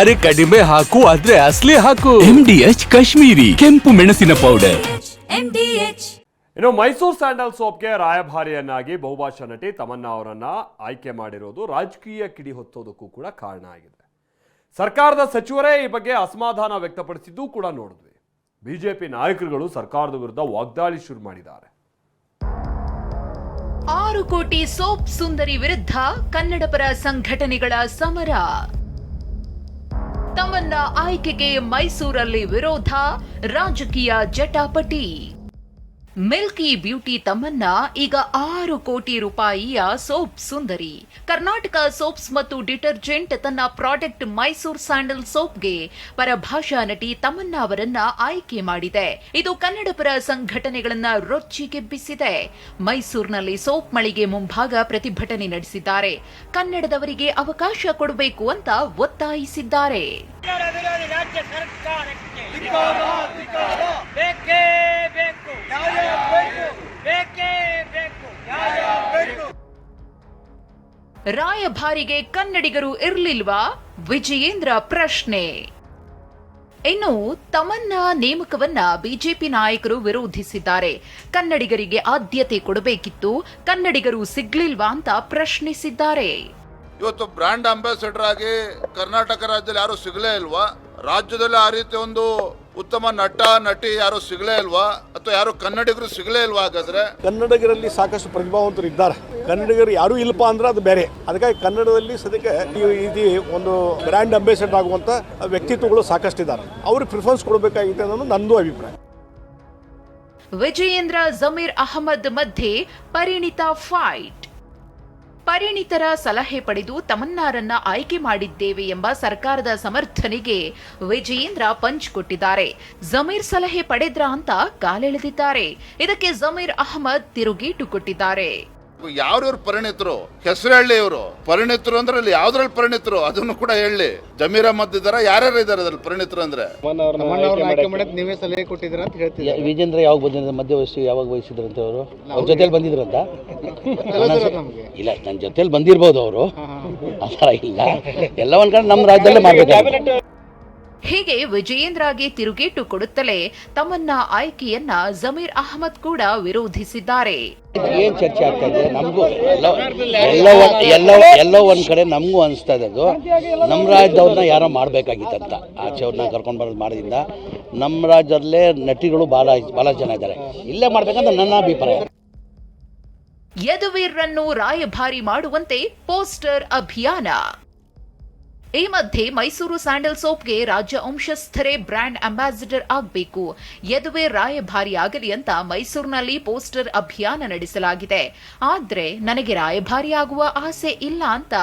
ಅರೆ ಕಡಿಮೆ ಹಾಕು ಆದ್ರೆ ಅಸ್ಲಿ ಹಾಕು. ಎಂ ಡಿ ಎಚ್ ಕಾಶ್ಮೀರಿ ಕೆಂಪು ಮೆಣಸಿನ ಪೌಡರ್ ಇನ್ನು ಮೈಸೂರು ಸ್ಯಾಂಡಲ್ ಸೋಪ್ಗೆ ರಾಯಭಾರಿಯನ್ನಾಗಿ ಬಹುಭಾಷಾ ನಟಿ ತಮನ್ನಾ ಅವರನ್ನ ಆಯ್ಕೆ ಮಾಡಿರೋದು ರಾಜಕೀಯ ಕಿಡಿ ಹೊತ್ತೋದಕ್ಕೂ ಕೂಡ ಕಾರಣ ಆಗಿದೆ. ಸರ್ಕಾರದ ಸಚಿವರೇ ಈ ಬಗ್ಗೆ ಅಸಮಾಧಾನ ವ್ಯಕ್ತಪಡಿಸಿದ್ದು ಕೂಡ ನೋಡಿದ್ವಿ. ಬಿಜೆಪಿ ನಾಯಕರುಗಳು ಸರ್ಕಾರದ ವಿರುದ್ಧ ವಾಗ್ದಾಳಿ ಶುರು ಮಾಡಿದ್ದಾರೆ. ಆರು ಕೋಟಿ ಸೋಪ್ ಸುಂದರಿ ವಿರುದ್ಧ ಕನ್ನಡಪರ ಸಂಘಟನೆಗಳ ಸಮರ. ತಮ್ಮನ್ನ ಆಯ್ಕೆಗೆ ಮೈಸೂರಲ್ಲಿ ವಿರೋಧ ರಾಜಕೀಯ ಜಟಾಪಟಿ. ಮಿಲ್ಕಿ ಬ್ಯೂಟಿ ತಮ್ಮನ್ನ ಈಗ ಆರು ಕೋಟಿ ರೂಪಾಯಿಯ ಸೋಪ್ ಸುಂದರಿ. ಕರ್ನಾಟಕ ಸೋಪ್ಸ್ ಮತ್ತು ಡಿಟರ್ಜೆಂಟ್ ತನ್ನ ಪ್ರಾಡಕ್ಟ್ ಮೈಸೂರ್ ಸ್ಯಾಂಡಲ್ ಸೋಪ್ಗೆ ಪರಭಾಷಾ ನಟಿ ತಮ್ಮನ್ನ ಅವರನ್ನ ಆಯ್ಕೆ ಮಾಡಿದೆ. ಇದು ಕನ್ನಡಪರ ಸಂಘಟನೆಗಳನ್ನ ರೊಚ್ಚಿಗೆಬ್ಬಿಸಿದೆ ಮೈಸೂರಿನಲ್ಲಿ ಸೋಪ್ ಮಳಿಗೆ ಮುಂಭಾಗ ಪ್ರತಿಭಟನೆ ನಡೆಸಿದ್ದಾರೆ. ಕನ್ನಡದವರಿಗೆ ಅವಕಾಶ ಕೊಡಬೇಕು ಅಂತ ಒತ್ತಾಯಿಸಿದ್ದಾರೆ. ರಾಯಭಾರಿಗೆ ಕನ್ನಡಿಗರು ಇರಲಿಲ್ವಾ? ವಿಜಯೇಂದ್ರ ಪ್ರಶ್ನೆ. ಇನ್ನು ತಮನ್ನ ನೇಮಕವನ್ನ ಬಿಜೆಪಿ ನಾಯಕರು ವಿರೋಧಿಸಿದ್ದಾರೆ. ಕನ್ನಡಿಗರಿಗೆ ಆದ್ಯತೆ ಕೊಡಬೇಕಿತ್ತು. ಕನ್ನಡಿಗರು ಸಿಗ್ಲಿಲ್ವಾ ಅಂತ ಪ್ರಶ್ನಿಸಿದ್ದಾರೆ. ಇವತ್ತು ಬ್ರಾಂಡ್ ಅಂಬಾಸಿಡರ್ ಆಗಿ ಕರ್ನಾಟಕ ರಾಜ್ಯದಲ್ಲಿ ಯಾರು ಸಿಗಲೇ ಇಲ್ವಾ? ರಾಜ್ಯದಲ್ಲಿ ಆ ರೀತಿ ಒಂದು ಉತ್ತಮ ನಟ ನಟಿ ಯಾರು ಸಿಗಲೇ ಇಲ್ವಾ? ಅಥವಾ ಯಾರು ಕನ್ನಡಿಗರು ಸಿಗಲೇ ಇಲ್ವಾ ಹಾಗಾದ್ರೆ? ಕನ್ನಡಿಗರಲ್ಲಿ ಸಾಕಷ್ಟು ಪ್ರತಿಭಾವಂತರು ಇದ್ದಾರೆ. ಕನ್ನಡಿಗರು ಯಾರು ಇಲ್ಲಪ್ಪ ಅಂದ್ರೆ ಅದು ಬೇರೆ. ಅದಕ್ಕಾಗಿ ಕನ್ನಡದಲ್ಲಿ ಸದ್ಯಕ್ಕೆ ಈ- ಇದು ಒಂದು ಬ್ರ್ಯಾಂಡ್ ಅಂಬಾಸಿಡರ್ ಆಗುವಂಥ ವ್ಯಕ್ತಿತ್ವಗಳು ಸಾಕಷ್ಟು ಇದ್ದಾರೆ. ಅವ್ರಿಗೆ ಪ್ರಿಫರೆನ್ಸ್ ಕೊಡಬೇಕಾಗಿದೆ ಅನ್ನೋದು ನಂದು ಅಭಿಪ್ರಾಯ. ವಿಜಯೇಂದ್ರ ಜಮೀರ್ ಅಹಮದ್ ಮಧ್ಯೆ ಪರಿಣಿತ ಫೈಟ್ ಪರಿಣಿತರ ಸಲಹೆ ಪಡೆದು ತಮನ್ನಾರನ್ನ ಆಯ್ಕೆ ಮಾಡಿದ್ದೇವೆ ಎಂಬ ಸರ್ಕಾರದ ಸಮರ್ಥನೆಗೆ ವಿಜಯೇಂದ್ರ ಪಂಚ್ ಕೊಟ್ಟಿದ್ದಾರೆ. ಜಮೀರ್ ಸಲಹೆ ಪಡೆದ್ರಾ ಅಂತ ಕಾಲೆಳೆದಿದ್ದಾರೆ. ಇದಕ್ಕೆ ಜಮೀರ್ ಅಹಮದ್ ತಿರುಗೇಟು ಕೊಟ್ಟಿದ್ದಾರೆ. ಯಾವ್ರವ್ರು ಪರಿಣಿತರು? ಹೆಸರು ಹೇಳಿ ಇವರು ಪರಿಣಿತರು ಅಂದ್ರೆ ಅಲ್ಲಿ ಯಾವ್ದ್ರಲ್ಲಿ ಪರಿಣಿತರು? ಅದನ್ನು ಕೂಡ ಹೇಳಿ. ಜಮೀರ ಮದ್ದಿದಾರ ಯಾರ್ಯಾರು ಇದಾರೆ ಅದ್ರಲ್ಲಿ ಪರಿಣಿತರು ಅಂದ್ರೆ? ನೀವೇ ಸಲಹೆ ಕೊಟ್ಟಿದ್ದೀರಾ ಅಂತ ಹೇಳ್ತೀವಿ ವಿಜೇಂದ್ರ ಯಾವಾಗ ಬಂದಿದ್ರು ಮಧ್ಯ ವಯಸ್ಸು ಯಾವಾಗ ವಹಿಸಿದ್ರಂತೆ ಅವರು? ಅವ್ರ ಜೊತೆಲಿ ಬಂದಿದ್ರಂತ? ಅಂತ ಇಲ್ಲ ನನ್ನ ಜೊತೆಲಿ ಬಂದಿರ್ಬೋದು ಅವರು. ಆ ಥರ ಇಲ್ಲ. ಎಲ್ಲ ಒಂದ್ ಕಡೆ ನಮ್ಮ ರಾಜ್ಯದಲ್ಲೇ ಮಾಡ್ಬೇಕು ಹೀಗೆ ವಿಜಯೇಂದ್ರಗೆ ತಿರುಗೇಟು ಕೊಡುತ್ತಲೇ ತಮ್ಮನ್ನ ಆಯ್ಕೆಯನ್ನ ಜಮೀರ್ ಅಹಮದ್ ಕೂಡ ವಿರೋಧಿಸಿದ್ದಾರೆ. ಏನ್ ಚರ್ಚೆ ಆಗ್ತಾ ಇದೆ? ನಮಗೂ ಎಲ್ಲ ಎಲ್ಲ ಎಲ್ಲೋ ಒಂದ್ ಕಡೆ ನಮಗೂ ಅನಿಸ್ತಾ ಇದೆ ಅದು. ನಮ್ಮ ರಾಜ್ಯದವ್ರನ್ನ ಯಾರೋ ಮಾಡ್ಬೇಕಾಗಿತ್ತಂತ. ಆಚೆ ಅವ್ರನ್ನ ಕರ್ಕೊಂಡು ಬರೋದು ಮಾಡಿದ್ರಿಂದ. ನಮ್ಮ ರಾಜ್ಯದಲ್ಲೇ ನಟಿಗಳು ಭಾಳ ಭಾಳ ಜನ ಇದ್ದಾರೆ. ಇಲ್ಲೇ ಮಾಡ್ಬೇಕಂತ ನನ್ನ ಅಭಿಪ್ರಾಯ. ಯದುವೀರ್ರನ್ನು ರಾಯಭಾರಿ ಮಾಡುವಂತೆ ಪೋಸ್ಟರ್ ಅಭಿಯಾನ. ಈ ಮಧ್ಯೆ ಮೈಸೂರು ಸ್ಯಾಂಡಲ್ ಸೋಪ್ಗೆ ರಾಜ್ಯ ವಂಶಸ್ಥರೇ ಬ್ರ್ಯಾಂಡ್ ಅಂಬಾಸಿಡರ್ ಆಗಬೇಕು. ಯದುವೆ ರಾಯಭಾರಿ ಆಗಲಿ ಅಂತ ಮೈಸೂರಿನಲ್ಲಿ ಪೋಸ್ಟರ್ ಅಭಿಯಾನ ನಡೆಸಲಾಗಿದೆ. ಆದ್ರೆ ನನಗೆ ರಾಯಭಾರಿ ಆಗುವ ಆಸೆ ಇಲ್ಲ ಅಂತ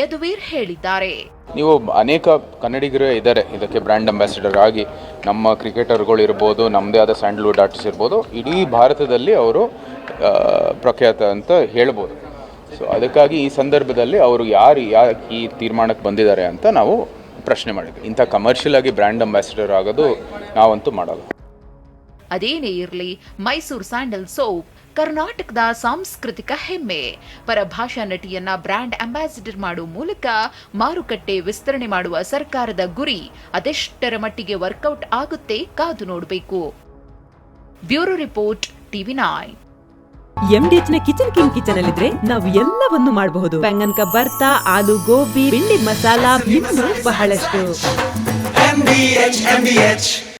ಯದುವೀರ್ ಹೇಳಿದ್ದಾರೆ. ನೀವು ಅನೇಕ ಕನ್ನಡಿಗರು ಇದ್ದಾರೆ. ಇದಕ್ಕೆ ಬ್ರ್ಯಾಂಡ್ ಅಂಬಾಸಿಡರ್ ಆಗಿ ನಮ್ಮ ಕ್ರಿಕೆಟರ್ಗಳು ಇರ್ಬೋದು ನಮ್ಮದೇ ಆದ ಸ್ಯಾಂಡಲ್ವುಡ್ ಆರ್ಟಿಸ್ಟ್ ಇರ್ಬೋದು, ಇಡೀ ಭಾರತದಲ್ಲಿ ಅವರು ಪ್ರಖ್ಯಾತ ಅಂತ ಹೇಳ್ಬೋದು. ಸೊ ಅದಕ್ಕಾಗಿ ಈ ಸಂದರ್ಭದಲ್ಲಿ ಅವರು ಯಾರು ಯಾಕೆ ಈ ತೀರ್ಮಾನಕ್ಕೆ ಬಂದಿದ್ದಾರೆ ಅಂತ ನಾವು ಪ್ರಶ್ನೆ ಮಾಡಿದ್ವಿ. ಇಂಥ ಕಮರ್ಷಿಯಲ್ ಆಗಿ ಬ್ರ್ಯಾಂಡ್ ಅಂಬಾಸಿಡರ್ ಆಗೋದು ನಾವಂತೂ ಮಾಡಲ್ಲ. ಅದೇನೇ ಇರಲಿ, ಮೈಸೂರು ಸ್ಯಾಂಡಲ್ ಸೋಪ್, ಕರ್ನಾಟಕದ ಸಾಂಸ್ಕೃತಿಕ ಹೆಮ್ಮೆ. ಪರಭಾಷಾ ನಟಿಯನ್ನ ಬ್ರ್ಯಾಂಡ್ ಅಂಬಾಸಿಡರ್ ಮಾಡುವ ಮೂಲಕ ಮಾರುಕಟ್ಟೆ ವಿಸ್ತರಣೆ ಮಾಡುವ ಸರ್ಕಾರದ ಗುರಿ ಅದೆಷ್ಟರ ಮಟ್ಟಿಗೆ ವರ್ಕೌಟ್ ಆಗುತ್ತೆ ಕಾದು ನೋಡಬೇಕು. Bureau report, TV nine. ಎಂಡಿಎಚ್ನ kitchen king kitchen ಅಲ್ಲಿದ್ರೆ ನಾವು ಎಲ್ಲವನ್ನು ಮಾಡಬಹುದು ಬೆಂಗನ್ ಬರ್ತಾ ಆಲೂ ಗೋಬಿ ಬಿಂಡಿ ಮಸಾಲಾ ಬಹಳಷ್ಟು.